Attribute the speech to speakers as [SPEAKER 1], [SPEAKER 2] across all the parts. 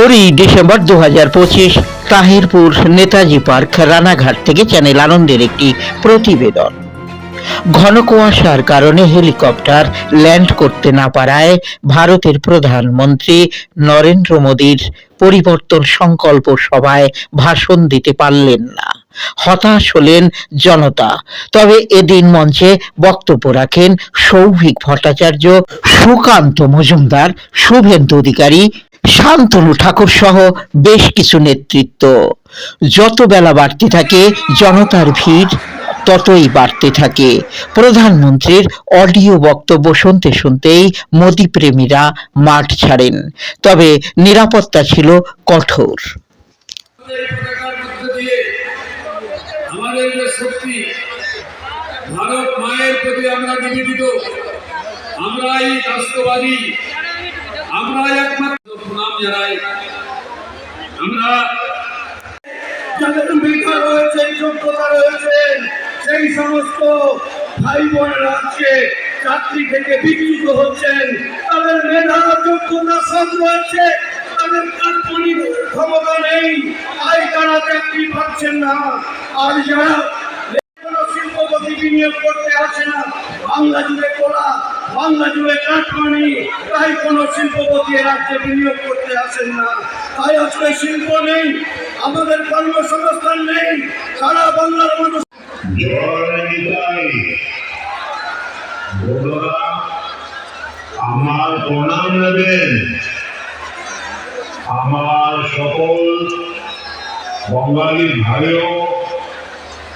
[SPEAKER 1] কুড়ি ডিসেম্বর দু হাজার পঁচিশ তাহিরপুর নেতাজি পার্ক রানাঘাট থেকে চ্যানেল আনন্দের একটি প্রতিবেদন। ঘন কুয়াশার কারণে হেলিকপ্টার ল্যান্ড করতে না পারায় ভারতের প্রধানমন্ত্রী নরেন্দ্র মোদীর পরিবর্তন সংকল্প সভায় ভাষণ দিতে পারলেন না। হতাশ হলেন জনতা। তবে এদিন মঞ্চে বক্তব্য রাখেন সৌভিক ভট্টাচার্য, সুকান্ত মজুমদার, শুভেন্দু অধিকারী শান্তনু ঠাকুর সহ বেশ কিছু নেতৃত্ব। যত বেলা বাড়তে থাকে, জনতার ভিড় ততই বাড়তে থাকে। প্রধানমন্ত্রীর অডিও বক্তব্য শুনতে শুনতেই মোদী প্রেমীরা মাঠ ছাড়েন, তবে নিরাপত্তা ছিল কঠোর।
[SPEAKER 2] ভারত মায়ের প্রতি আমরা নিবেদিত। আমরাই রাষ্ট্রবাদী। একমাত্র প্রণাম সেই সমস্ত ভাই বোনেরা আজকে চাকরি থেকে বিচ্যুত হচ্ছেন। তাদের মেধা, যোগ্যতা সব রয়েছে। তাদের কাজকর্মী ক্ষমতা নেই। তাই তারা চাকরি পাচ্ছেন না। আর যারা শিল্পপতি বিনিয়োগ করতে আসে না, বাংলা জুড়ে বাংলা জুড়ে কাঠমানি তাই কোনো শিল্পপতি রাজ্যে বিনিয়োগ করতে আসেন না। তাই আজকে শিল্প নেই, আমাদের কর্মসংস্থান নেই, সারা বাংলার মানুষ
[SPEAKER 3] আমার প্রণাম নেবেন। আমার সকল বঙ্গালী ভাইও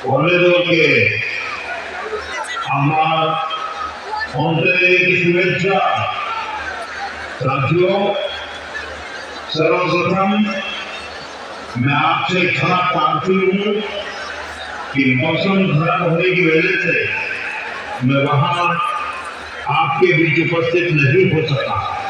[SPEAKER 3] বোনেদেরকে আমার साथियों सर्वप्रथम मैं आपसे क्षमा प्रार्थी हूँ कि मौसम खराब होने की वजह से मैं वहाँ आपके बीच उपस्थित नहीं हो सका